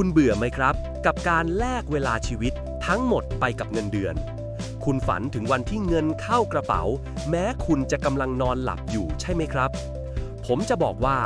คุณเบื่อไหมครับ กับการแลกเวลาชีวิตทั้งหมดไปกับเงินเดือน คุณฝันถึงวันที่เงินเข้ากระเป๋า แม้คุณจะกำลังนอนหลับอยู่ใช่ไหมครับ ผมจะบอกว่า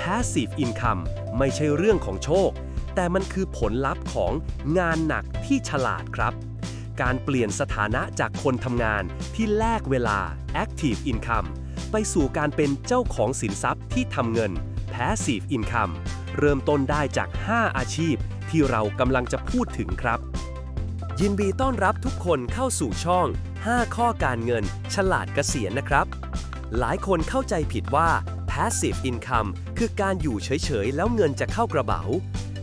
passive income ไม่ใช่เรื่องของโชค แต่มันคือผลลัพธ์ของงานหนักที่ฉลาดครับ การเปลี่ยนสถานะจากคนทำงานที่แลกเวลา active income ไปสู่การเป็นเจ้าของสินทรัพย์ที่ทำเงิน passive income เริ่มต้นได้จาก 5 อาชีพ ที่เรากำลังจะพูดถึงครับ ยินดีต้อนรับทุกคนเข้าสู่ช่อง 5 ข้อการเงิน ฉลาดเกษียณนะครับ หลายคนเข้าใจผิดว่า passive income คือการอยู่เฉยๆ แล้วเงินจะเข้ากระเป๋า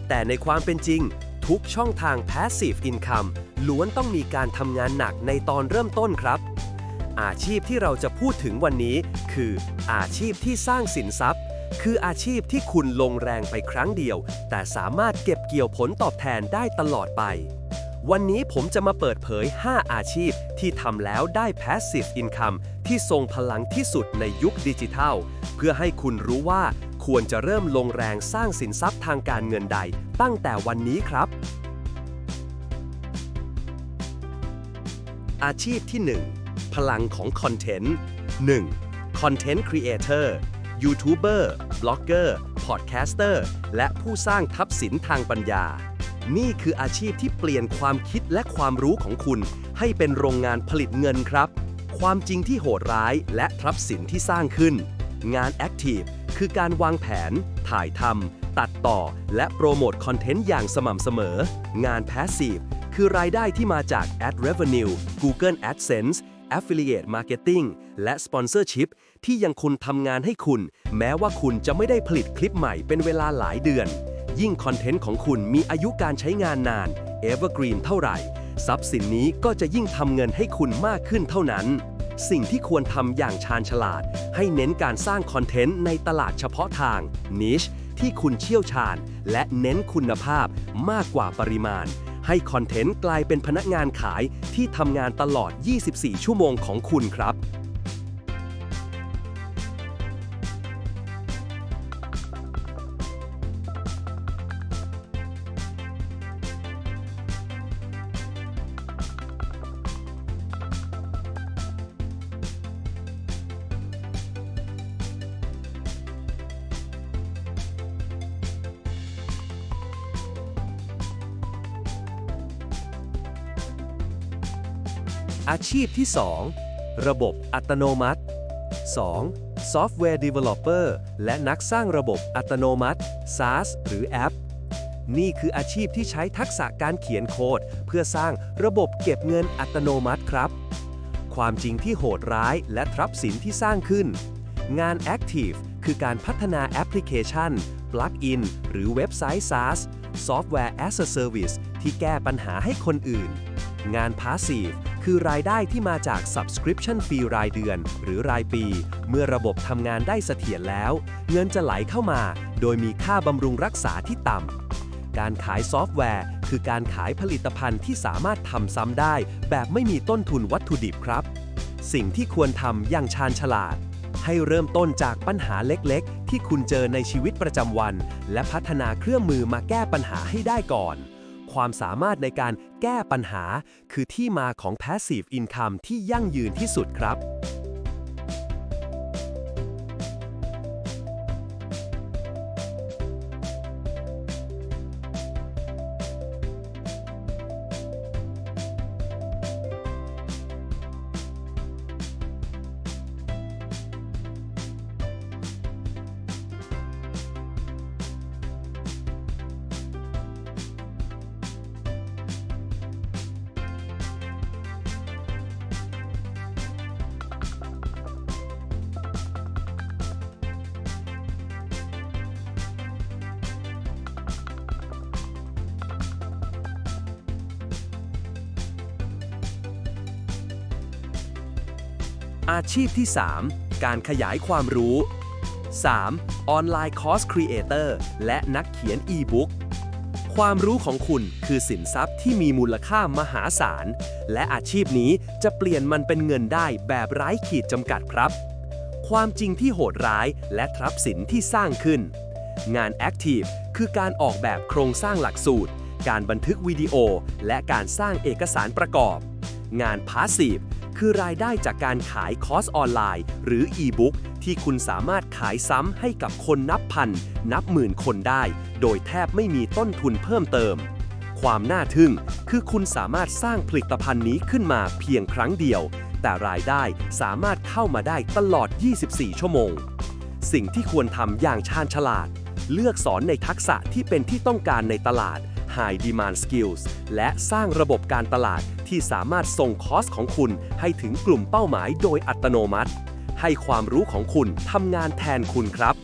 แต่ในความเป็นจริง ทุกช่องทาง passive income ล้วนต้องมีการทำงานหนักในตอนเริ่มต้นครับอาชีพที่เราจะพูดถึงวันนี้ คืออาชีพที่สร้างสินทรัพย์ คืออาชีพที่คุณลงแรงไปครั้งเดียว แต่สามารถเก็บเกี่ยวผลตอบแทนได้ตลอดไป วันนี้ผมจะมาเปิดเผย 5 อาชีพที่ทำแล้วได้ passive income ที่ทรงพลังที่สุดในยุคดิจิทัล เพื่อให้คุณรู้ว่าควรจะเริ่มลงแรงสร้างสินทรัพย์ทางการเงินใด ตั้งแต่วันนี้ครับ อาชีพที่ 1 พลังของคอนเทนต์ 1. Content Creator ยูทูบเบอร์ บล็อกเกอร์ พอดแคสเตอร์ และผู้สร้างทัพสินทางปัญญา นี่คืออาชีพที่เปลี่ยนความคิดและความรู้ของคุณ ให้เป็นโรงงานผลิตเงินครับ ความจริงที่โหดร้ายและทรัพย์สินที่สร้างขึ้น งาน Active คือการวางแผน ถ่ายทำตัดต่อ และโปรโมทคอนเทนต์อย่างสม่ำเสมอ งาน Passive คือรายได้ที่มาจาก Ad Revenue Google AdSense Affiliate Marketing และ Sponsorship ที่ยังคุณทำงานให้คุณ แม้ว่าคุณจะไม่ได้ผลิตคลิปใหม่เป็นเวลาหลายเดือน ยิ่งคอนเทนต์ของคุณมีอายุการใช้งานนาน Evergreen เท่าไหร่ ทรัพย์สินนี้ก็จะยิ่งทำเงินให้คุณมากขึ้นเท่านั้น สิ่งที่ควรทำอย่างชาญฉลาด ให้เน้นการสร้างคอนเทนต์ในตลาดเฉพาะทาง niche ที่คุณเชี่ยวชาญ และเน้นคุณภาพมากกว่าปริมาณ ให้คอนเทนต์กลายเป็นพนักงานขายที่ทำงานตลอด 24 ชั่วโมงของคุณครับ อาชีพที่ 2 ระบบอัตโนมัติ 2. Software Developer และนักสร้างระบบอัตโนมัติ SaaS หรือแอป นี่คืออาชีพที่ใช้ทักษะการเขียนโค้ด เพื่อสร้างระบบเก็บเงินอัตโนมัติครับ ความจริงที่โหดร้ายและทรัพย์สินที่สร้างขึ้น งาน Active คือการพัฒนาแอปพลิเคชัน ปลั๊กอิน หรือเว็บไซต์ SaaS Software as a Service ที่แก้ปัญหาให้คนอื่น งาน Passive คือรายได้ที่มาจาก Subscription Fee รายเดือน หรือรายปี เมื่อระบบทำงานได้เสถียรแล้ว เงินจะไหลเข้ามา โดยมีค่าบำรุงรักษาที่ต่ำ การขายซอฟต์แวร์ คือการขายผลิตภัณฑ์ที่สามารถทำซ้ำได้ แบบไม่มีต้นทุนวัตถุดิบครับ สิ่งที่ควรทำอย่างชาญฉลาด ให้เริ่มต้นจากปัญหาเล็กๆ ที่คุณเจอในชีวิตประจำวัน และพัฒนาเครื่องมือมาแก้ปัญหาให้ได้ก่อน ความสามารถในการแก้ปัญหา คือที่มาของ passive income ที่ยั่งยืนที่สุดครับ อาชีพที่ 3 การขยายความรู้ 3. ออนไลน์คอร์สครีเอเตอร์และนักเขียนอีบุ๊กความรู้ของคุณคือสินทรัพย์ที่มีมูลค่ามหาศาล และอาชีพนี้จะเปลี่ยนมันเป็นเงินได้แบบไร้ขีดจำกัดครับ ความจริงที่โหดร้ายและทรัพย์สินที่สร้างขึ้น งาน Active คือการออกแบบโครงสร้างหลักสูตร การบันทึกวิดีโอ และการสร้างเอกสารประกอบ งาน Passive คือรายได้จากการขายคอร์สออนไลน์ หรือ e-book ที่คุณสามารถขายซ้ำให้กับคนนับพัน นับหมื่นคนได้ โดยแทบไม่มีต้นทุนเพิ่มเติม ความน่าทึ่งคือคุณสามารถสร้างผลิตภัณฑ์นี้ขึ้นมาเพียงครั้งเดียว แต่รายได้สามารถเข้ามาได้ตลอด 24 ชั่วโมง สิ่งที่ควรทำอย่างชาญฉลาด เลือกสอนในทักษะที่เป็นที่ต้องการในตลาด High Demand Skills และสร้างระบบการตลาด ที่สามารถส่งคอสของคุณให้ถึงกลุ่มเป้าหมายโดยอัตโนมัติ ให้ความรู้ของคุณทำงานแทนคุณครับ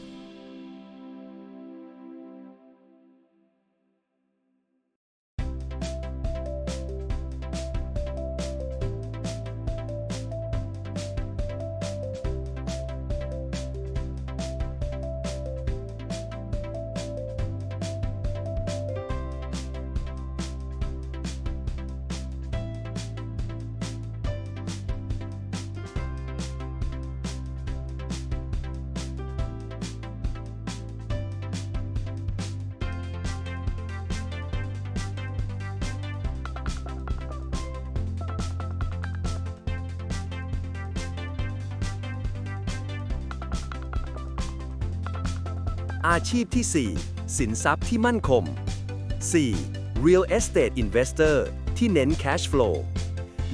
อาชีพที่ 4 สินทรัพย์ที่มั่นคง 4. Real Estate Investor ที่เน้น Cash Flow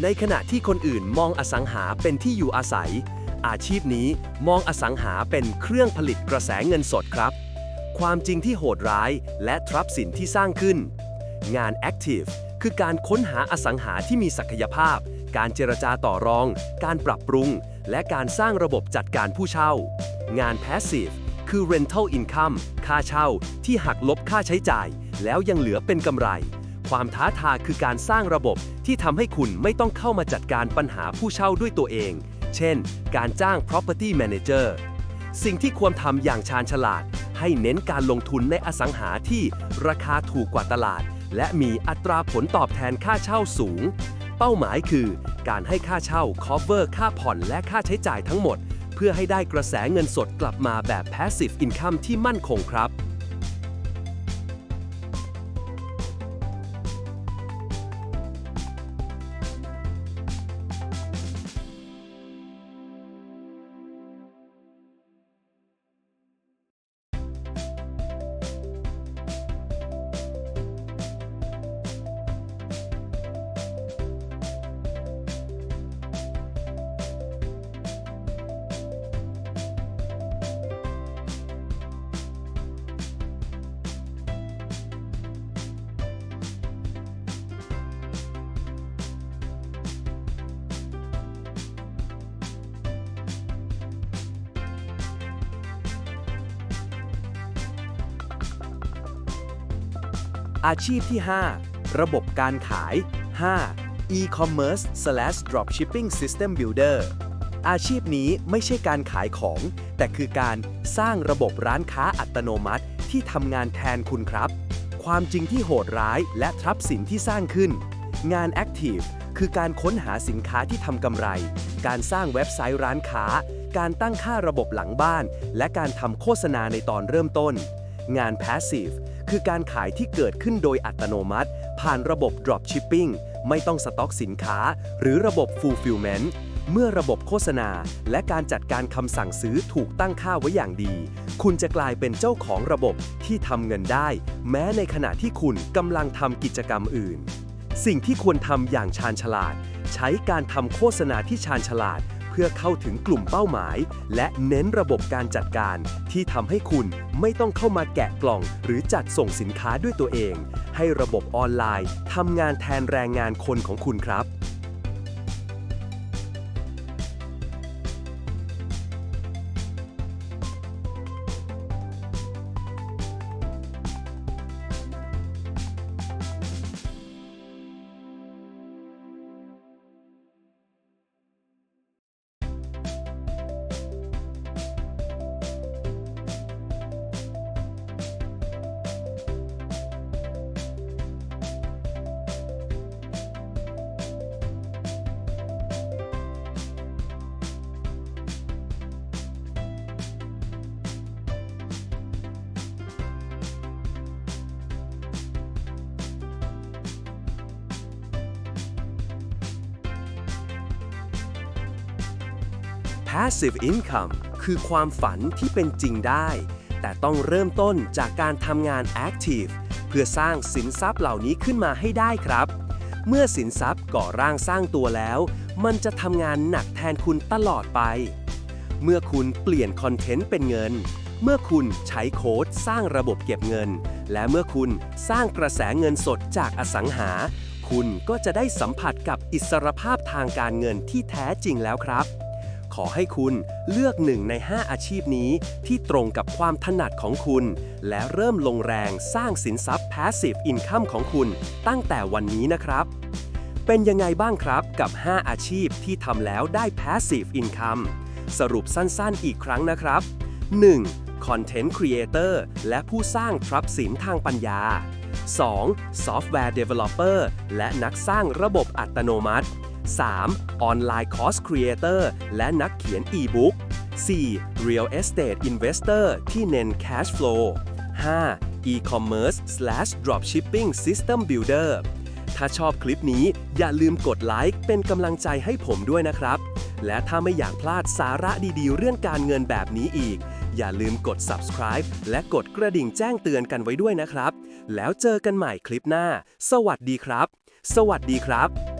ในขณะที่คนอื่นมองอสังหาเป็นที่อยู่อาศัย อาชีพนี้มองอสังหาเป็นเครื่องผลิตกระแสเงินสดครับ ความจริงที่โหดร้ายและทรัพย์สินที่สร้างขึ้น งาน Active คือการค้นหาอสังหาที่มีศักยภาพ การเจรจาต่อรอง การปรับปรุง และการสร้างระบบจัดการผู้เช่า งาน Passive คือ rental income ค่าเช่าที่หักลบค่าใช้จ่าย แล้วยังเหลือเป็นกำไร ความท้าทายคือการสร้างระบบที่ทำให้คุณไม่ต้องเข้ามาจัดการปัญหาผู้เช่าด้วยตัวเอง เช่น การจ้าง property manager สิ่งที่ควรทำอย่างชาญฉลาด ให้เน้นการลงทุนในอสังหาที่ราคาถูกกว่าตลาด และมีอัตราผลตอบแทนค่าเช่าสูง เป้าหมายคือ การให้ค่าเช่า cover ค่าผ่อนและค่าใช้จ่ายทั้งหมด เพื่อให้ได้กระแสเงินสดกลับมาแบบ passive income ที่มั่นคงครับ อาชีพที่ 5 ระบบการขาย 5. e-commerce slash dropshipping system builder อาชีพนี้ไม่ใช่การขายของ แต่คือการสร้างระบบร้านค้าอัตโนมัติที่ทำงานแทนคุณครับ ความจริงที่โหดร้ายและทรัพย์สินที่สร้างขึ้น งาน Active คือการค้นหาสินค้าที่ทำกำไร การสร้างเว็บไซต์ร้านค้า การตั้งค่าระบบหลังบ้าน และการทำโฆษณาในตอนเริ่มต้น งาน Passive คือการขายที่เกิดขึ้นโดยอัตโนมัติ ผ่านระบบ Dropshipping ไม่ต้องสต็อกสินค้า หรือระบบ Fulfillment เมื่อระบบโฆษณา และการจัดการคำสั่งซื้อถูกตั้งค่าไว้อย่างดี คุณจะกลายเป็นเจ้าของระบบที่ทำเงินได้ แม้ในขณะที่คุณกำลังทำกิจกรรมอื่น สิ่งที่ควรทำอย่างชาญฉลาด ใช้การทำโฆษณาที่ชาญฉลาด พื่อเข้าถึงกลุ่มเป้าหมาย และเน้นระบบการจัดการ ที่ทำให้คุณไม่ต้องเข้ามาแกะกล่อง หรือจัดส่งสินค้าด้วยตัวเอง ให้ระบบออนไลน์ทำงานแทนแรงงานคนของคุณครับ Passive Income คือความฝันที่เป็นจริงได้ แต่ต้องเริ่มต้นจากการทำงาน Active เพื่อสร้างสินทรัพย์เหล่านี้ขึ้นมาให้ได้ครับ เมื่อสินทรัพย์ก่อร่างสร้างตัวแล้ว มันจะทำงานหนักแทนคุณตลอดไป เมื่อคุณเปลี่ยนคอนเทนต์เป็นเงิน เมื่อคุณใช้โค้ดสร้างระบบเก็บเงิน และเมื่อคุณสร้างกระแสเงินสดจากอสังหา คุณก็จะได้สัมผัสกับอิสรภาพทางการเงินที่แท้จริงแล้วครับ ขอให้คุณเลือกหนึ่งใน 5 อาชีพนี้ที่ตรงกับความถนัดของคุณ และเริ่มลงแรงสร้างสินทรัพย์ Passive Income ของคุณตั้งแต่วันนี้นะครับ เป็นยังไงบ้างครับกับ 5 อาชีพที่ทำแล้วได้ Passive Income สรุปสั้นๆอีกครั้งนะครับ 1. Content Creator และผู้สร้างทรัพย์สินทางปัญญา 2. Software Developer และนักสร้างระบบอัตโนมัติ 3. Online Course Creator และนักเขียน e-book 4. Real Estate Investor ที่เน้น Cash Flow 5. E-commerce slash Dropshipping System Builder ถ้าชอบคลิปนี้อย่าลืมกดไลค์เป็นกำลังใจให้ผมด้วยนะครับ และถ้าไม่อยากพลาดสาระดีๆ เรื่องการเงินแบบนี้อีก อย่าลืมกด subscribe และกดกระดิ่งแจ้งเตือนกันไว้ด้วยนะครับ แล้วเจอกันใหม่คลิปหน้า สวัสดีครับ สวัสดีครับ